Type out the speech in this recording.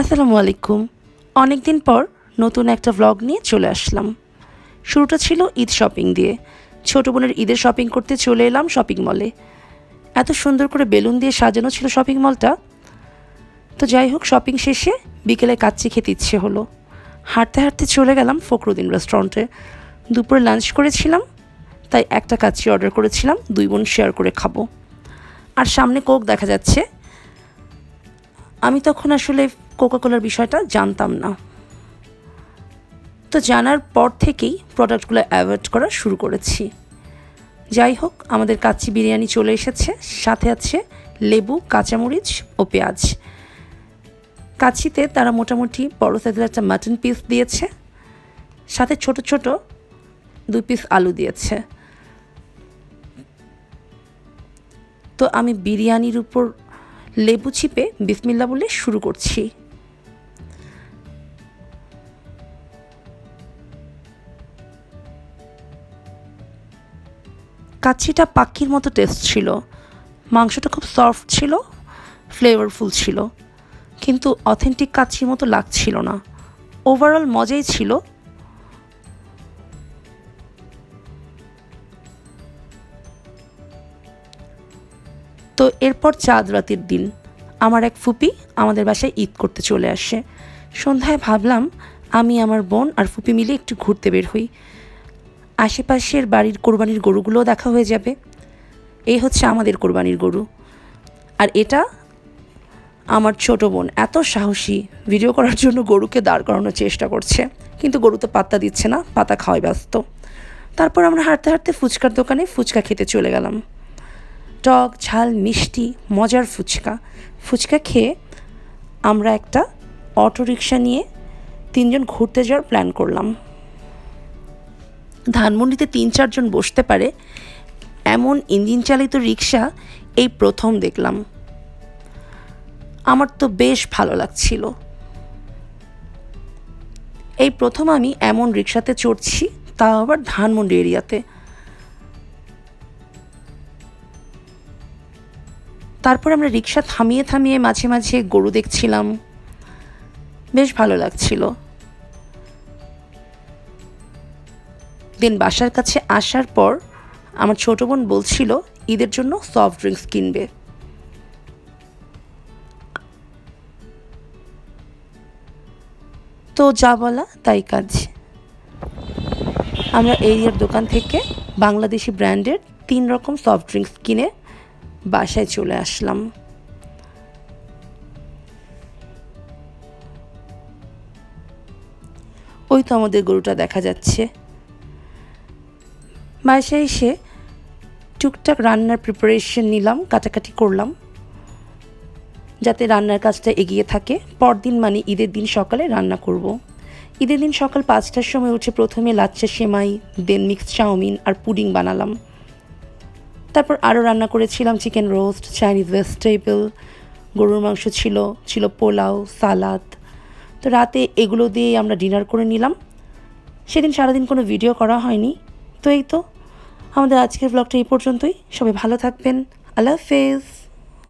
আসসালামু আলাইকুম। অনেক দিন পর নতুন একটা ভ্লগ নিয়ে চলে আসলাম। শুরুটা ছিল ঈদ শপিং দিয়ে। ছোটো বোনের ঈদের শপিং করতে চলে এলাম শপিং মলে এত সুন্দর করে বেলুন দিয়ে সাজানো ছিল শপিং মলটা তো যাই হোক শপিং শেষে বিকেলে কাচ্চি খেতে ইচ্ছে হলো। হাঁটতে হাঁটতে চলে গেলাম ফখরুদ্দিন রেস্টুরেন্টে দুপুরে লাঞ্চ করেছিলাম, তাই একটা কাচ্চি অর্ডার করেছিলাম, দুই বোন শেয়ার করে খাব। আর সামনে কোক দেখা যাচ্ছে। আমি তখন আসলে কোকাকোলার বিষয়টা জানতাম না। তো জানার পর থেকেই প্রোডাক্টগুলো অ্যাভয়েড করা শুরু করেছি। যাই হোক, আমাদের কাচ্চি বিরিয়ানি চলে এসেছে। সাথে আছে লেবু, কাঁচামরিচ ও পেঁয়াজ। কাচ্চিতে তারা মোটামুটি বড় সাইজের একটা মাটন পিস দিয়েছে। সাথে ছোট ছোট দুই পিস আলু দিয়েছে। তো আমি বিরিয়ানির উপর লেবু চিপে বিসমিল্লা বলে শুরু করছি। কাচ্চিটা পাখির মতো টেস্ট ছিল। মাংসটা খুব সফট ছিল ফ্লেভারফুল ছিল, কিন্তু অথেন্টিক কাচ্চির মতো লাগছিল না। ওভারঅল মজাই ছিল। তো এরপর চাঁদ রাতের দিন, আমার এক ফুপি আমাদের বাসায় ঈদ করতে চলে আসে। সন্ধ্যায় ভাবলাম আমি আমার বোন আর ফুপি মিলে একটু ঘুরতে বের হই। আশেপাশের বাড়ির কোরবানির গরুগুলোও দেখা হয়ে যাবে। এই হচ্ছে আমাদের কোরবানির গরু। আর এটা আমার ছোট বোন এত সাহসী ভিডিও করার জন্য গরুকে দাঁড় করানোর চেষ্টা করছে। কিন্তু গরু তো পাত্তা দিচ্ছে না, পাতা খাওয়াই ব্যস্ত। তারপর আমরা হাঁটতে হাঁটতে ফুচকার দোকানে ফুচকা খেতে চলে গেলাম। টক, ঝাল, মিষ্টি, মজার ফুচকা। ফুচকা খেয়ে আমরা একটা অটো রিক্সা নিয়ে তিনজন ঘুরতে যাওয়ার প্ল্যান করলাম। ধানমন্ডিতে তিন চারজন বসতে পারে, এমন ইঞ্জিন চালিত রিক্সা এই প্রথম দেখলাম। আমার তো বেশ ভালো লাগছিল। এই প্রথম আমি এমন রিক্সাতে চড়ছি তাও আবার ধানমন্ডি এরিয়াতে। তারপর আমরা রিক্সা থামিয়ে থামিয়ে মাঝে মাঝে গরু দেখছিলাম। বেশ ভালো লাগছিল। দিন বাসার কাছে আসার পর আমার ছোট বোন বলছিল, ঈদের জন্য সফট ড্রিঙ্কস কিনবে। তো যা বলা তাই কাজ। আমরা এরিয়ার দোকান থেকে বাংলাদেশি ব্র্যান্ডের তিন রকম সফট ড্রিঙ্কস কিনে বাসায় চলে আসলাম। ওই তো আমাদের গরুটা দেখা যাচ্ছে। বাসায় এসে টুকটাক রান্নার প্রিপারেশন নিলাম, কাটাকাটি করলাম, যাতে রান্নার কাজটা এগিয়ে থাকে। পরদিন মানে ঈদের দিন সকালে রান্না করব। ঈদের দিন সকাল পাঁচটার সময় উঠে প্রথমে লাচ্চা সেমাই দেন মিক্স চাউমিন আর পুডিং বানালাম। তারপর আরও রান্না করেছিলাম চিকেন রোস্ট চাইনিজ ভেজিটেবল গরুর মাংস ছিল ছিল পোলাও, সালাদ। তো রাতে এগুলো দিয়েই আমরা ডিনার করে নিলাম। সেদিন সারাদিন কোনো ভিডিও করা হয়নি। তো এই তো আমাদের আজকের ব্লগটা এই পর্যন্তই। সবাই ভালো থাকবেন। আল্লাহ হাফেজ।